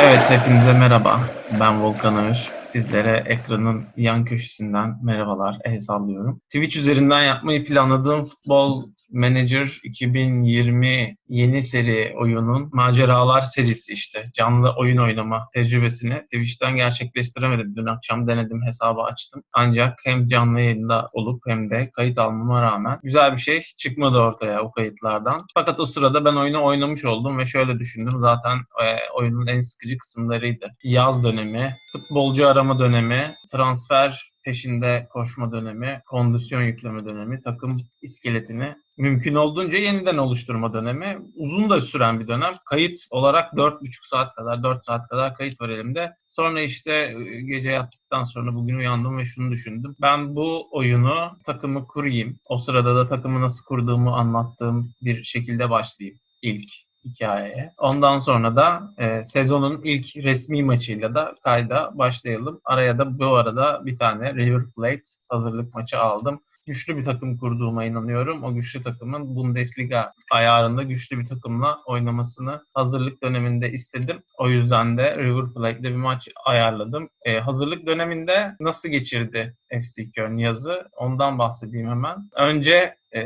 Evet, hepinize merhaba. Ben Volkan Ağır. Sizlere ekranın yan köşesinden merhabalar, el sallıyorum. Twitch üzerinden yapmayı planladığım Futbol Manager 2020 yeni seri oyunun maceralar serisi işte. Canlı oyun oynama tecrübesini Twitch'ten gerçekleştiremedim. Dün akşam denedim, hesabı açtım. Ancak hem canlı yayında olup hem de kayıt almama rağmen güzel bir şey çıkmadı ortaya o kayıtlardan. Fakat o sırada ben oyunu oynamış oldum ve şöyle düşündüm. Zaten e, oyunun en sıkıcı kısımlarıydı. Yaz dönemi, futbolcu arama dönemi, transfer peşinde koşma dönemi, kondisyon yükleme dönemi, takım iskeletini mümkün olduğunca yeniden oluşturma dönemi. Uzun da süren bir dönem. Kayıt olarak 4,5 saat kadar, 4 saat kadar kayıt var elimde. Sonra işte e, gece yattıktan sonra bugün uyandım ve şunu düşündüm. Ben bu oyunu takımı kurayım. O sırada da takımı nasıl kurduğumu anlattığım bir şekilde başlayayım ilk hikayeye. Ondan sonra da e, sezonun ilk resmi maçıyla da kayda başlayalım. Araya da bu arada bir tane River Plate hazırlık maçı aldım. Güçlü bir takım kurduğuma inanıyorum. O güçlü takımın Bundesliga ayarında güçlü bir takımla oynamasını hazırlık döneminde istedim. O yüzden de River Plate'de bir maç ayarladım. E, hazırlık döneminde nasıl geçirdi FC Köln yazı? Ondan bahsedeyim hemen. Önce e,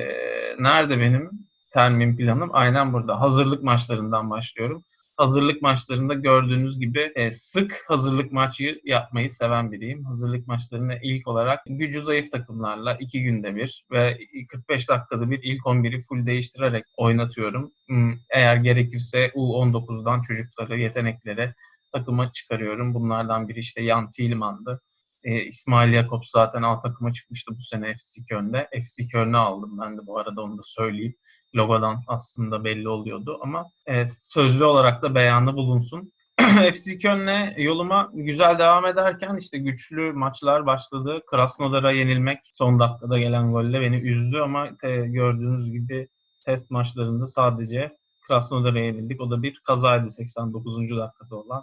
nerede benim termin planım aynen burada. Hazırlık maçlarından başlıyorum. Hazırlık maçlarında gördüğünüz gibi e, sık hazırlık maçı yapmayı seven biriyim. Hazırlık maçlarını ilk olarak gücü zayıf takımlarla iki günde bir ve 45 dakikada bir ilk 11'i full değiştirerek oynatıyorum. Hmm, Eğer gerekirse U19'dan çocukları, yetenekleri takıma çıkarıyorum. Bunlardan biri işte Jan Tielemann'dı. E, İsmail Jakobs zaten A takıma çıkmıştı bu sene FC Köln'de. FC Köln'ü aldım ben de bu arada onu da söyleyeyim logodan aslında belli oluyordu ama e, sözlü olarak da beyanı bulunsun. FC Köln'le yoluma güzel devam ederken işte güçlü maçlar başladı. Krasnodar'a yenilmek son dakikada gelen golle beni üzdü ama te, gördüğünüz gibi test maçlarında sadece Krasnodar'a yenildik. O da bir kazaydı 89. dakikada olan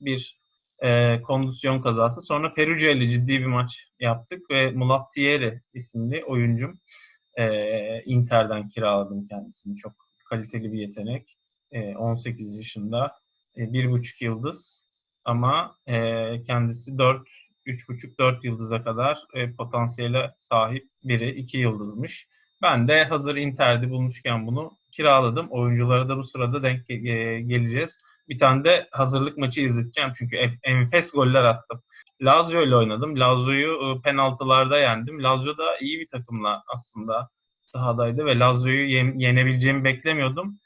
bir e, kondisyon kazası. Sonra Perugia ile ciddi bir maç yaptık ve Mulattieri isimli oyuncum e, Inter'den kiraladım kendisini. Çok kaliteli bir yetenek. E, 18 yaşında. E, bir buçuk yıldız ama e, kendisi 4 3,5-4 yıldıza kadar e, potansiyele sahip biri. 2 yıldızmış. Ben de hazır Inter'de bulmuşken bunu kiraladım. Oyunculara da bu sırada denk geleceğiz. Bir tane de hazırlık maçı izleteceğim çünkü enfes goller attım. Lazio ile oynadım. Lazio'yu penaltılarda yendim. Lazio da iyi bir takımla aslında sahadaydı ve Lazio'yu yenebileceğimi beklemiyordum.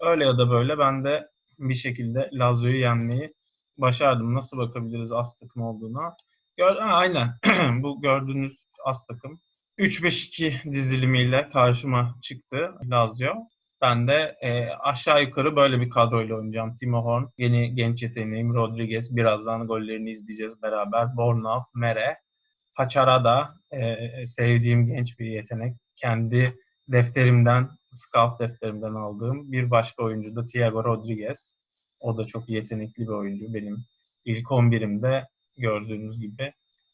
Öyle ya da böyle ben de bir şekilde Lazio'yu yenmeyi başardım. Nasıl bakabiliriz az takım olduğuna? Gör, ha, aynen. Bu gördüğünüz az takım. 3-5-2 dizilimiyle karşıma çıktı Lazio. Ben de e, aşağı yukarı böyle bir kadroyla oynayacağım. Timo Horn, yeni genç yeteneğim Rodriguez. Birazdan gollerini izleyeceğiz beraber. Bornaf, Mere, Paçarada e, sevdiğim genç bir yetenek. Kendi defterimden, scout defterimden aldığım bir başka oyuncu da Thiago Rodriguez. O da çok yetenekli bir oyuncu. Benim ilk 11'imde gördüğünüz gibi.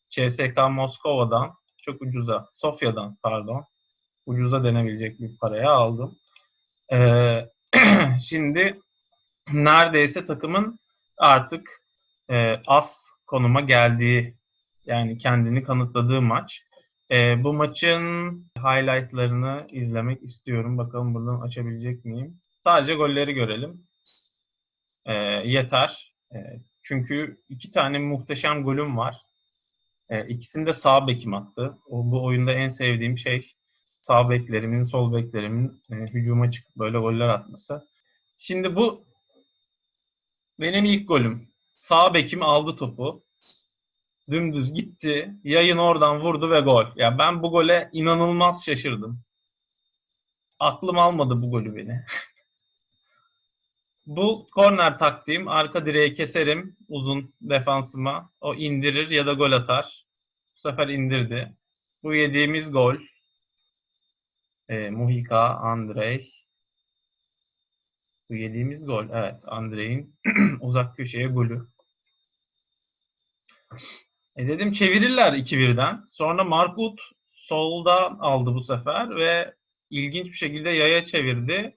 CSK Moskova'dan çok ucuza, Sofya'dan pardon, ucuza denebilecek bir paraya aldım. Ee, şimdi neredeyse takımın artık e, az konuma geldiği yani kendini kanıtladığı maç. E, bu maçın highlightlarını izlemek istiyorum. Bakalım buradan açabilecek miyim? Sadece golleri görelim. E, yeter. E, çünkü iki tane muhteşem golüm var. E, ikisini de sağ bekim attı. O, bu oyunda en sevdiğim şey sağ beklerimin, sol beklerimin e, hücuma çıkıp böyle goller atması. Şimdi bu benim ilk golüm. Sağ bekim aldı topu. Dümdüz gitti. Yayın oradan vurdu ve gol. Ya ben bu gole inanılmaz şaşırdım. Aklım almadı bu golü beni. bu korner taktiğim. Arka direği keserim uzun defansıma. O indirir ya da gol atar. Bu sefer indirdi. Bu yediğimiz gol e, Muhika, Andrei. Bu yediğimiz gol. Evet, Andrei'in uzak köşeye golü. E dedim çevirirler 2-1'den. Sonra Markut solda aldı bu sefer ve ilginç bir şekilde yaya çevirdi.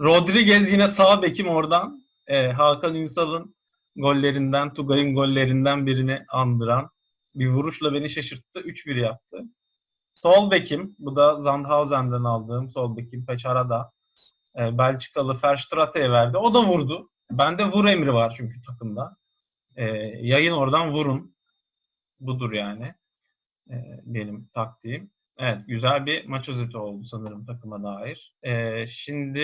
Rodriguez yine sağ bekim oradan. E, Hakan Ünsal'ın gollerinden, Tugay'ın gollerinden birini andıran bir vuruşla beni şaşırttı. 3-1 yaptı. Sol bekim, bu da Zandhausen'den aldığım sol bekim Peçarada. E, Belçikalı Verstraete'ye verdi. O da vurdu. Bende vur emri var çünkü takımda. E, yayın oradan vurun. Budur yani. E, benim taktiğim. Evet, güzel bir maç özeti oldu sanırım takıma dair. E, şimdi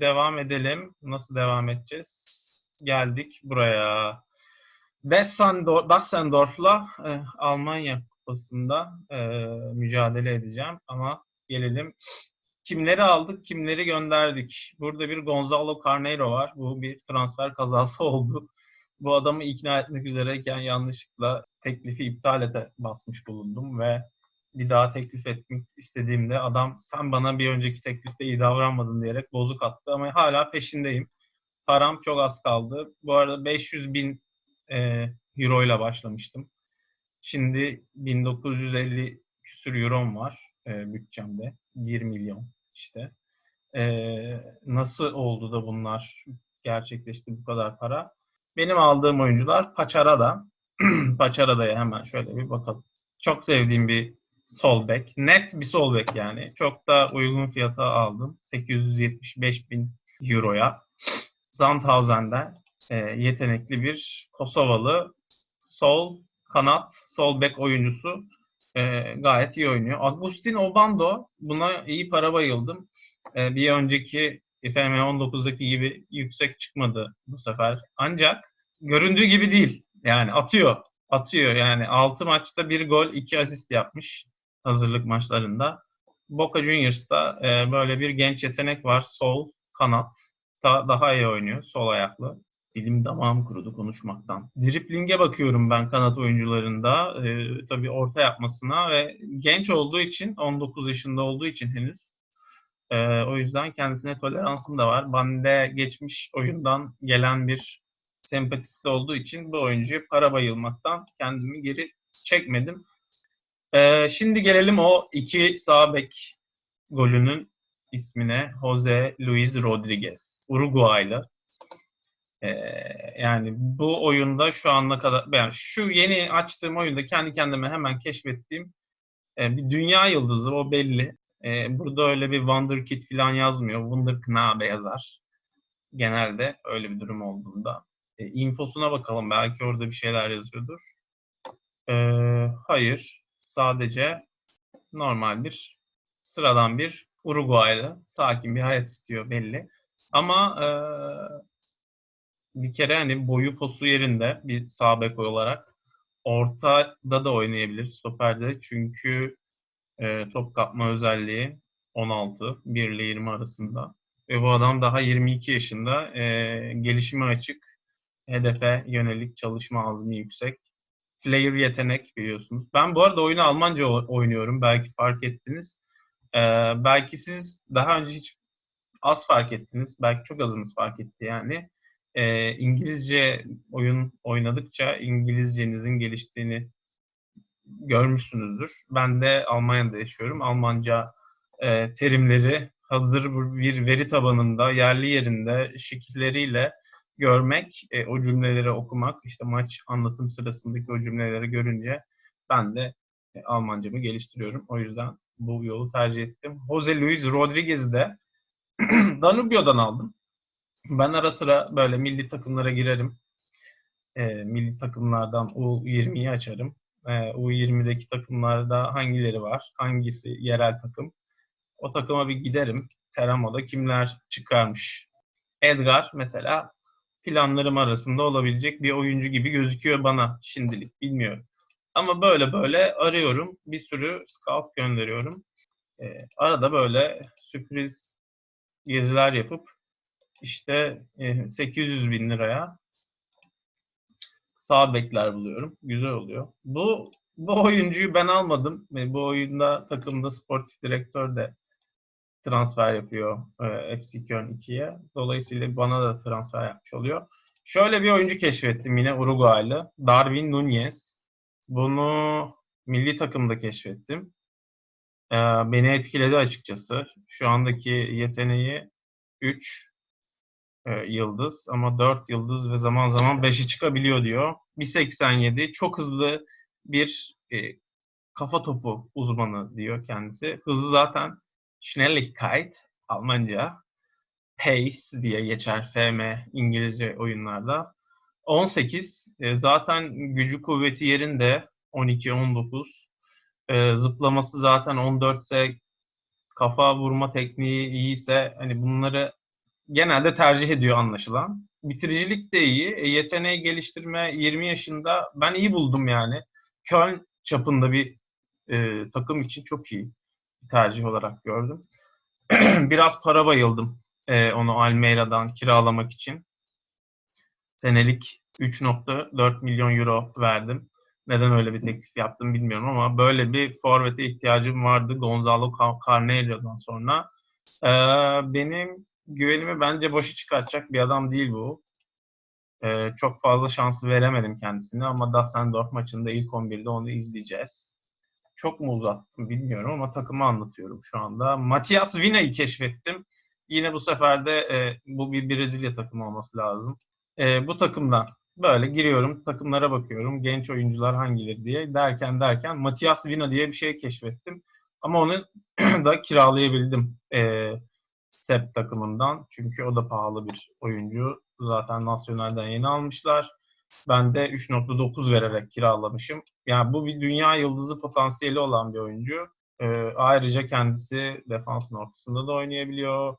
devam edelim. Nasıl devam edeceğiz? Geldik buraya. Dessendorf, Dassendorf'la e, Almanya Kupası'nda e, mücadele edeceğim. Ama gelelim kimleri aldık, kimleri gönderdik. Burada bir Gonzalo Carneiro var. Bu bir transfer kazası oldu. Bu adamı ikna etmek üzereyken yanlışlıkla teklifi iptal ete basmış bulundum ve bir daha teklif etmek istediğimde adam sen bana bir önceki teklifte iyi davranmadın diyerek bozuk attı ama hala peşindeyim. Param çok az kaldı. Bu arada 500 bin e, euro ile başlamıştım. Şimdi 1950 küsür eurom var e, bütçemde. 1 milyon işte. E, nasıl oldu da bunlar gerçekleşti bu kadar para? Benim aldığım oyuncular Paçarada. Paçarada'ya hemen şöyle bir bakalım. Çok sevdiğim bir sol bek. Net bir sol bek yani. Çok da uygun fiyata aldım. 875 bin euroya. Zandhausen'den e, yetenekli bir Kosovalı sol kanat, sol bek oyuncusu e, gayet iyi oynuyor. Agustin Obando buna iyi para bayıldım. E, bir önceki FM19'daki gibi yüksek çıkmadı bu sefer. Ancak göründüğü gibi değil. Yani atıyor. Atıyor yani 6 maçta bir gol 2 asist yapmış hazırlık maçlarında. Boca Juniors'ta e, böyle bir genç yetenek var. Sol kanat da, daha iyi oynuyor. Sol ayaklı. Dilim damağım kurudu konuşmaktan. Dripling'e bakıyorum ben kanat oyuncularında. E, tabii orta yapmasına ve genç olduğu için 19 yaşında olduğu için henüz e, o yüzden kendisine toleransım da var. Bende geçmiş oyundan gelen bir sempatisi olduğu için bu oyuncuya para bayılmaktan kendimi geri çekmedim. E, şimdi gelelim o iki sağ bek golünün ismine. Jose Luis Rodriguez. Uruguaylı. Yani bu oyunda şu ana kadar yani şu yeni açtığım oyunda kendi kendime hemen keşfettiğim e, bir dünya yıldızı o belli. E, burada öyle bir Wonderkid falan yazmıyor. Wunderknabe yazar. Genelde öyle bir durum olduğunda. E, infosuna bakalım. Belki orada bir şeyler yazıyordur. E, hayır. Sadece normal bir sıradan bir Uruguaylı. Sakin bir hayat istiyor belli. Ama e, bir kere hani boyu posu yerinde bir sağ bek olarak ortada da oynayabilir stoperde. Çünkü e, top kapma özelliği 16, 1 ile 20 arasında. Ve bu adam daha 22 yaşında. E, gelişime açık. Hedefe yönelik çalışma azmi yüksek. Flair yetenek biliyorsunuz. Ben bu arada oyunu Almanca oynuyorum. Belki fark ettiniz. E, belki siz daha önce hiç az fark ettiniz. Belki çok azınız fark etti yani. E, İngilizce oyun oynadıkça İngilizcenizin geliştiğini görmüşsünüzdür. Ben de Almanya'da yaşıyorum. Almanca e, terimleri hazır bir veri tabanında, yerli yerinde, şekilleriyle görmek, e, o cümleleri okumak, işte maç anlatım sırasındaki o cümleleri görünce ben de e, Almancamı geliştiriyorum. O yüzden bu yolu tercih ettim. Jose Luis Rodriguez'i de Danubio'dan aldım. Ben ara sıra böyle milli takımlara girerim. E, milli takımlardan U20'yi açarım. E, U20'deki takımlarda hangileri var? Hangisi yerel takım? O takıma bir giderim. Teramo'da kimler çıkarmış? Edgar mesela planlarım arasında olabilecek bir oyuncu gibi gözüküyor bana şimdilik. Bilmiyorum. Ama böyle böyle arıyorum. Bir sürü scout gönderiyorum. E, arada böyle sürpriz geziler yapıp işte e, 800 bin liraya sağ bekler buluyorum. Güzel oluyor. Bu bu oyuncuyu ben almadım. ve Bu oyunda takımda sportif direktör de transfer yapıyor e, FC Köln 2'ye. Dolayısıyla bana da transfer yapmış oluyor. Şöyle bir oyuncu keşfettim yine Uruguaylı. Darwin Nunez. Bunu milli takımda keşfettim. E, beni etkiledi açıkçası. Şu andaki yeteneği 3. e, yıldız ama 4 yıldız ve zaman zaman 5'i çıkabiliyor diyor. 1.87 çok hızlı bir e, kafa topu uzmanı diyor kendisi. Hızı zaten Schnelligkeit Almanca Pace diye geçer FM İngilizce oyunlarda. 18 e, zaten gücü kuvveti yerinde 12-19 e, zıplaması zaten 14 ise kafa vurma tekniği iyiyse hani bunları genelde tercih ediyor anlaşılan. Bitiricilik de iyi. E, yeteneği geliştirme 20 yaşında ben iyi buldum yani. Köln çapında bir e, takım için çok iyi bir tercih olarak gördüm. Biraz para bayıldım e, onu Almeyra'dan kiralamak için. Senelik 3.4 milyon euro verdim. Neden öyle bir teklif yaptım bilmiyorum ama böyle bir forvete ihtiyacım vardı Gonzalo Carnero'dan sonra. Ee, benim güvenimi bence boşu çıkartacak bir adam değil bu. Ee, çok fazla şans veremedim kendisine ama Düsseldorf maçında ilk 11'de onu izleyeceğiz. Çok mu uzattım bilmiyorum ama takımı anlatıyorum şu anda. Matias Vina'yı keşfettim. Yine bu sefer de e, bu bir Brezilya takımı olması lazım. E, bu takımdan böyle giriyorum, takımlara bakıyorum. Genç oyuncular hangileri diye derken derken Matias Vina diye bir şey keşfettim. Ama onu da kiralayabildim e, SEP takımından. Çünkü o da pahalı bir oyuncu. Zaten Nasyonel'den yeni almışlar. Ben de 3.9 vererek kiralamışım. Yani bu bir dünya yıldızı potansiyeli olan bir oyuncu. E, ayrıca kendisi defansın ortasında da oynayabiliyor.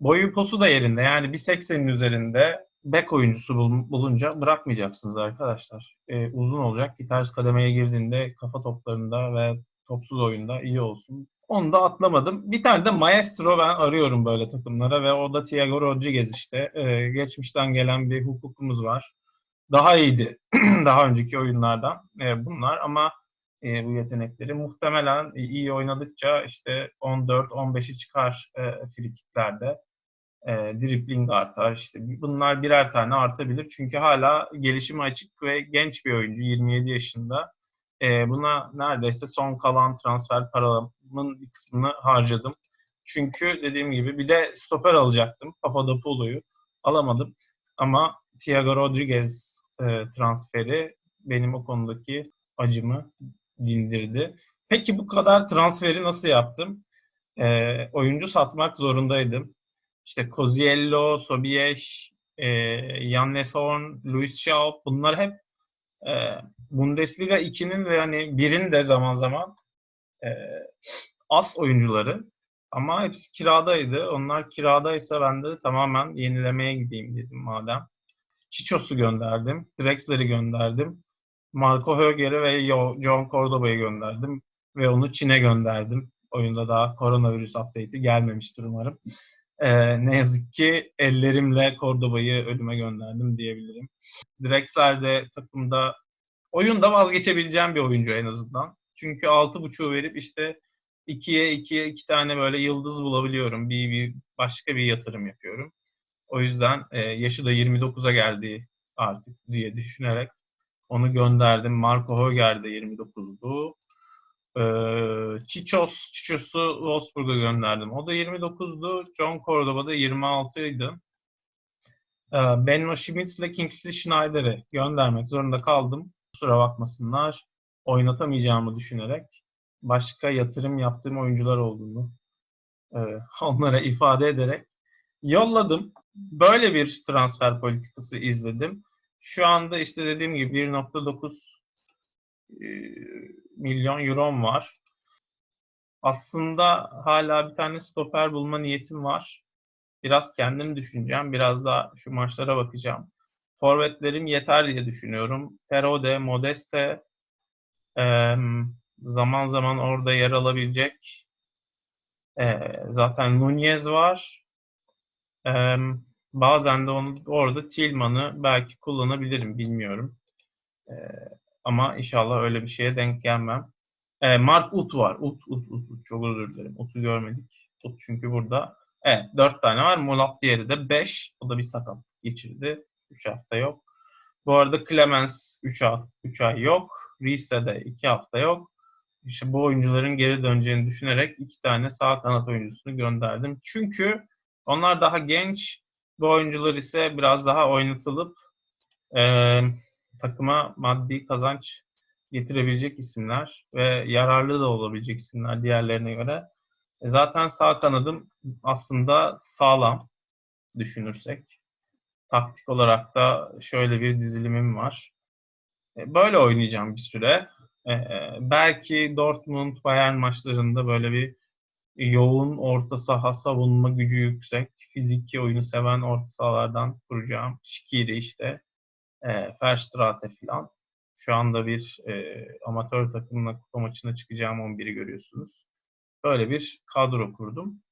Boyu posu da yerinde. Yani 1.80'in üzerinde back oyuncusu bulunca bırakmayacaksınız arkadaşlar. Ee, uzun olacak. Gitarist kademeye girdiğinde kafa toplarında ve topsuz oyunda iyi olsun. Onu da atlamadım. Bir tane de maestro ben arıyorum böyle takımlara ve o da Thiago Rodriguez işte. Ee, geçmişten gelen bir hukukumuz var. Daha iyiydi daha önceki oyunlardan e, bunlar ama e, bu yetenekleri muhtemelen iyi oynadıkça işte 14-15'i çıkar e, frikiklerde e, dribbling artar. İşte bunlar birer tane artabilir. Çünkü hala gelişimi açık ve genç bir oyuncu 27 yaşında. E, buna neredeyse son kalan transfer paramın bir kısmını harcadım. Çünkü dediğim gibi bir de stoper alacaktım. Papadopoulo'yu alamadım. Ama Thiago Rodriguez e, transferi benim o konudaki acımı dindirdi. Peki bu kadar transferi nasıl yaptım? E, oyuncu satmak zorundaydım. İşte Koziello, Sobieş, e, Jan Neshorn, Luis Schaub bunlar hep e, Bundesliga 2'nin ve hani 1'in de zaman zaman e, as oyuncuları. Ama hepsi kiradaydı. Onlar kiradaysa ben de tamamen yenilemeye gideyim dedim madem. Çiços'u gönderdim. Drexler'i gönderdim. Marco Höger'i ve John Cordoba'yı gönderdim. Ve onu Çin'e gönderdim. Oyunda daha koronavirüs update'i gelmemiştir umarım. Ee, ne yazık ki ellerimle Cordoba'yı ölüme gönderdim diyebilirim. Drexler takımda oyunda vazgeçebileceğim bir oyuncu en azından. Çünkü 6.5'u verip işte 2'ye 2'ye 2 tane böyle yıldız bulabiliyorum. Bir, bir başka bir yatırım yapıyorum. O yüzden e, yaşı da 29'a geldi artık diye düşünerek onu gönderdim. Marco Höger de 29'du. Ee, Çiços, Çiços'u Wolfsburg'a gönderdim. O da 29'du. John Cordoba da 26'ydı. Ee, Benno Schmitz ile Kingsley Schneider'i göndermek zorunda kaldım. Kusura bakmasınlar. Oynatamayacağımı düşünerek başka yatırım yaptığım oyuncular olduğunu onlara ifade ederek yolladım. Böyle bir transfer politikası izledim. Şu anda işte dediğim gibi 1.9 e, milyon eurom var. Aslında hala bir tane stoper bulma niyetim var. Biraz kendim düşüneceğim. Biraz da şu maçlara bakacağım. Forvetlerim yeter diye düşünüyorum. Terode, Modeste zaman zaman orada yer alabilecek. Zaten Nunez var. Bazen de onu, orada Tillman'ı belki kullanabilirim. Bilmiyorum. E, ama inşallah öyle bir şeye denk gelmem. E, Mark Ut var. Ut, Ut, Ut, Ut. Çok özür dilerim. Ut'u görmedik. Ut çünkü burada. Evet, dört tane var. Mulat diğeri de beş. O da bir sakatlık geçirdi. Üç hafta yok. Bu arada Clemens 3 ay, 3 ay yok. Rise'de 2 hafta yok. İşte bu oyuncuların geri döneceğini düşünerek iki tane sağ kanat oyuncusunu gönderdim. Çünkü onlar daha genç Bu oyuncular ise biraz daha oynatılıp e, takıma maddi kazanç getirebilecek isimler ve yararlı da olabilecek isimler diğerlerine göre. E, zaten sağ kanadım aslında sağlam düşünürsek. Taktik olarak da şöyle bir dizilimim var. E, böyle oynayacağım bir süre. E, e, belki Dortmund Bayern maçlarında böyle bir yoğun orta saha savunma gücü yüksek, fiziki oyunu seven orta sahalardan kuracağım. Şikiri işte, e, Verstraete falan. Şu anda bir e, amatör takımla kupa maçına çıkacağım 11'i görüyorsunuz. Böyle bir kadro kurdum.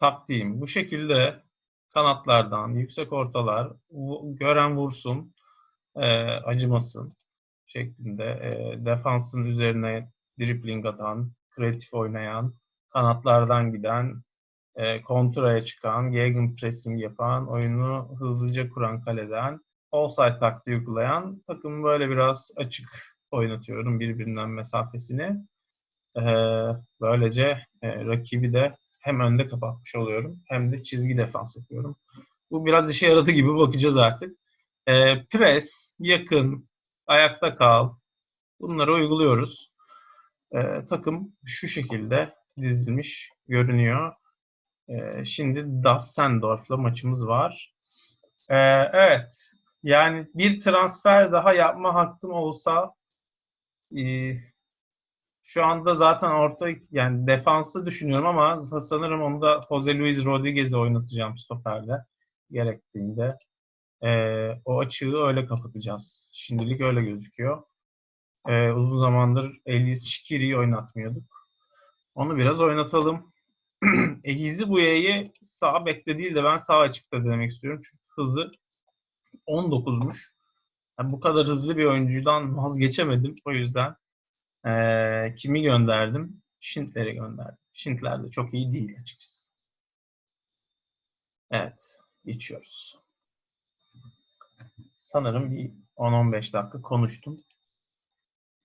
Taktiğim bu şekilde kanatlardan, yüksek ortalar, gören vursun, e, acımasın şeklinde e, defansın üzerine dribling atan, kreatif oynayan, kanatlardan giden, e, kontraya çıkan, gegen pressing yapan, oyunu hızlıca kuran kaleden, offside taktiği uygulayan takımı böyle biraz açık oynatıyorum birbirinden mesafesini. E, böylece e, rakibi de hem önde kapatmış oluyorum hem de çizgi defans yapıyorum. Bu biraz işe yaradı gibi bakacağız artık. E, pres, yakın, ayakta kal. Bunları uyguluyoruz. E, takım şu şekilde dizilmiş görünüyor. E, şimdi Dassendorf'la maçımız var. E, evet, yani bir transfer daha yapma hakkım olsa e, şu anda zaten orta yani defansı düşünüyorum ama sanırım onu da Jose Luis Rodriguez'i oynatacağım stoperde gerektiğinde. E, o açığı öyle kapatacağız. Şimdilik öyle gözüküyor. E, uzun zamandır Elias Şikiri'yi oynatmıyorduk. Onu biraz oynatalım. Egizi Buye'yi sağ bekle değil de ben sağ açıkta denemek istiyorum. Çünkü hızı 19'muş. Yani bu kadar hızlı bir oyuncudan vazgeçemedim. O yüzden ee, kimi gönderdim? Schindler'i gönderdim. Schindler de çok iyi değil açıkçası. Evet, geçiyoruz. Sanırım bir 10-15 dakika konuştum.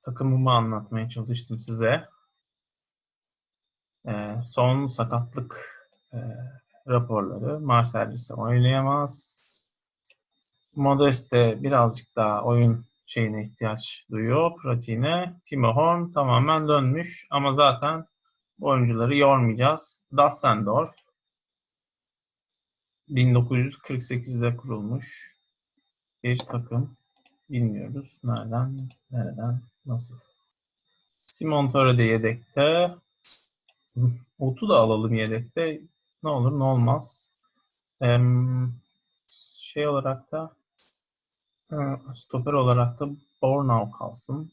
Takımımı anlatmaya çalıştım size. Ee, son sakatlık e, raporları. Marcel Risse oynayamaz. Modeste birazcık daha oyun şeyine ihtiyaç duyuyor, pratiğine. Timo Horn tamamen dönmüş ama zaten oyuncuları yormayacağız. Dassendorf 1948'de kurulmuş bir takım. Bilmiyoruz nereden, nereden, nasıl. Simon Torre de yedekte. Otu da alalım yedekte. Ne olur ne olmaz. Ee, şey olarak da stoper olarak da Bornau kalsın.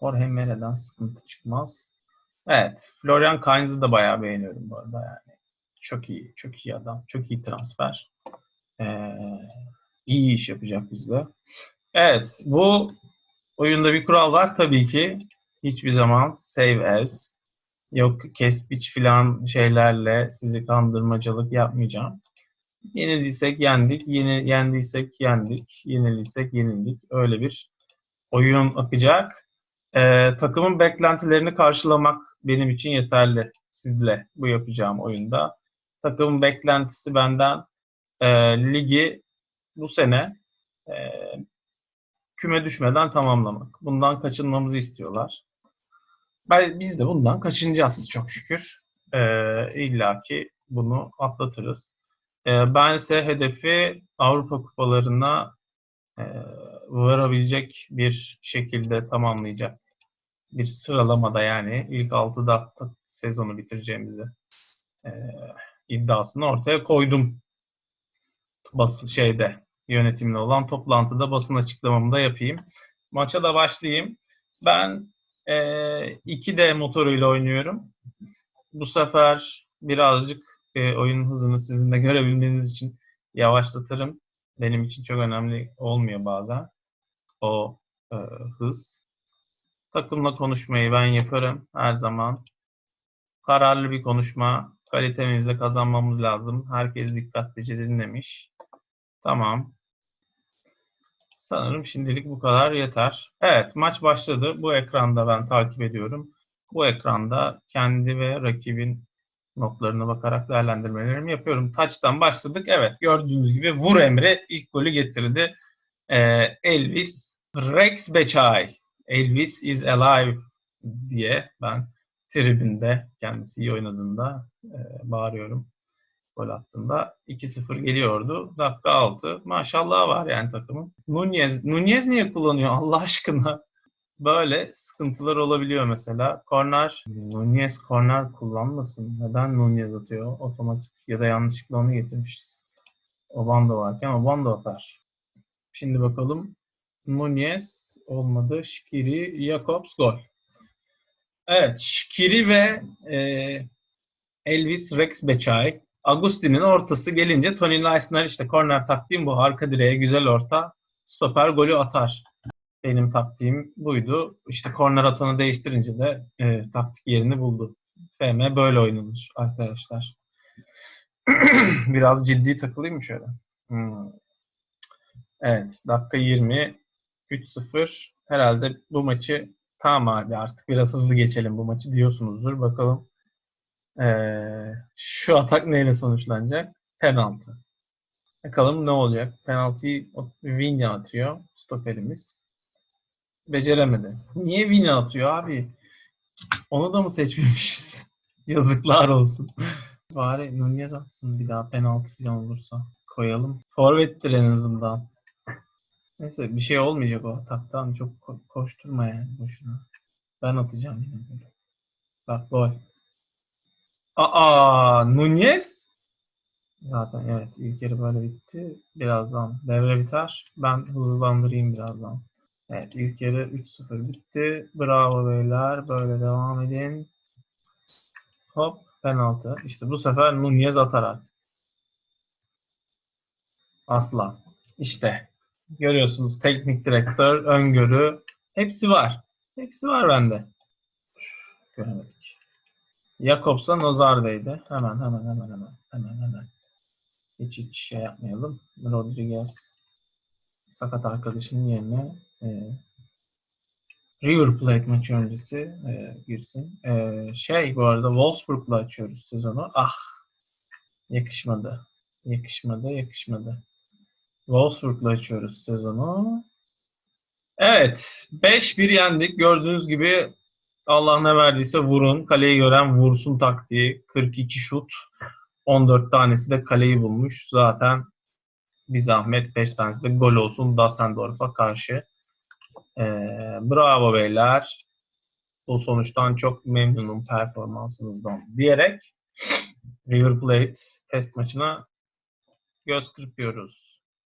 Jorge Mere'den sıkıntı çıkmaz. Evet. Florian Kainz'ı da bayağı beğeniyorum bu arada yani. Çok iyi. Çok iyi adam. Çok iyi transfer. Ee, iyi iş yapacak bizde. Evet. Bu oyunda bir kural var tabii ki. Hiçbir zaman save as yok kespiç filan şeylerle sizi kandırmacalık yapmayacağım. Yenildiysek yendik, yeni, yendiysek yendik, yenildiysek yenildik. Öyle bir oyun akacak. Ee, takımın beklentilerini karşılamak benim için yeterli sizle bu yapacağım oyunda. Takımın beklentisi benden e, ligi bu sene e, küme düşmeden tamamlamak. Bundan kaçınmamızı istiyorlar. Ben, biz de bundan kaçınacağız çok şükür. E, İlla ki bunu atlatırız. E, ben ise hedefi Avrupa kupalarına e, varabilecek bir şekilde tamamlayacak bir sıralamada yani ilk 6'da sezonu bitireceğimizi e, iddiasını ortaya koydum. Bası şeyde yönetimle olan toplantıda basın açıklamamı da yapayım. Maça da başlayayım. Ben e, 2D motoruyla oynuyorum. Bu sefer birazcık e, oyun hızını sizin de görebilmeniz için yavaşlatırım. Benim için çok önemli olmuyor bazen o e, hız. Takımla konuşmayı ben yaparım her zaman. Kararlı bir konuşma. Kalitemizle kazanmamız lazım. Herkes dikkatlice dinlemiş. Tamam. Sanırım şimdilik bu kadar yeter. Evet maç başladı. Bu ekranda ben takip ediyorum. Bu ekranda kendi ve rakibin notlarına bakarak değerlendirmelerimi yapıyorum. Taçtan başladık. Evet gördüğünüz gibi vur emri ilk golü getirdi. Ee, Elvis Rex Becay. Elvis is alive diye ben tribünde kendisi iyi oynadığında e, bağırıyorum. Gol attığında 2-0 geliyordu. Dakika 6. Maşallah var yani takımın. Nunez, Nunez niye kullanıyor Allah aşkına? Böyle sıkıntılar olabiliyor mesela. Korner, Nunez korner kullanmasın. Neden Nunez atıyor? Otomatik ya da yanlışlıkla onu getirmişiz. Obando varken Obando atar. Şimdi bakalım. Nunez olmadı. Şikiri, Jakobs gol. Evet, Şikiri ve e, Elvis Rex Becay. Agustin'in ortası gelince Tony Leisner işte korner taktiğim bu. Arka direğe güzel orta. Stoper golü atar. Benim taktiğim buydu. İşte korner atanı değiştirince de e, taktik yerini buldu. FM böyle oynanır arkadaşlar. Biraz ciddi takılayım mı şöyle? Hmm. Evet, dakika 20. 3-0. Herhalde bu maçı tamam abi artık biraz hızlı geçelim bu maçı diyorsunuzdur. Bakalım ee, şu atak neyle sonuçlanacak? Penaltı. Bakalım ne olacak? Penaltıyı Vinya atıyor. Stoperimiz. Beceremedi. Niye Vinya atıyor abi? Onu da mı seçmemişiz? Yazıklar olsun. Bari Nunez atsın bir daha penaltı falan olursa. Koyalım. Forvettir en azından. Neyse bir şey olmayacak o ataktan. Çok ko- koşturma yani boşuna. Ben atacağım yine böyle. Bak gol. Aa, Nunez. Zaten evet ilk yarı böyle bitti. Birazdan devre biter. Ben hızlandırayım birazdan. Evet ilk yarı 3-0 bitti. Bravo beyler. Böyle devam edin. Hop penaltı. İşte bu sefer Nunez atar artık. Asla. İşte. Görüyorsunuz teknik direktör, öngörü. Hepsi var. Hepsi var bende. Göremedik. Jakobs'a Nozar'daydı. Hemen hemen hemen hemen. Hemen hemen. Hiç hiç şey yapmayalım. Rodriguez sakat arkadaşının yerine e, River Plate maçı öncesi e, girsin. E, şey bu arada Wolfsburg'la açıyoruz sezonu. Ah yakışmadı. Yakışmadı, yakışmadı. Wolfsburg'la açıyoruz sezonu. Evet. 5-1 yendik. Gördüğünüz gibi Allah ne verdiyse vurun. Kaleyi gören vursun taktiği. 42 şut. 14 tanesi de kaleyi bulmuş. Zaten bir zahmet 5 tanesi de gol olsun Dassendorf'a karşı. Ee, bravo beyler. Bu sonuçtan çok memnunum performansınızdan diyerek River Plate test maçına göz kırpıyoruz.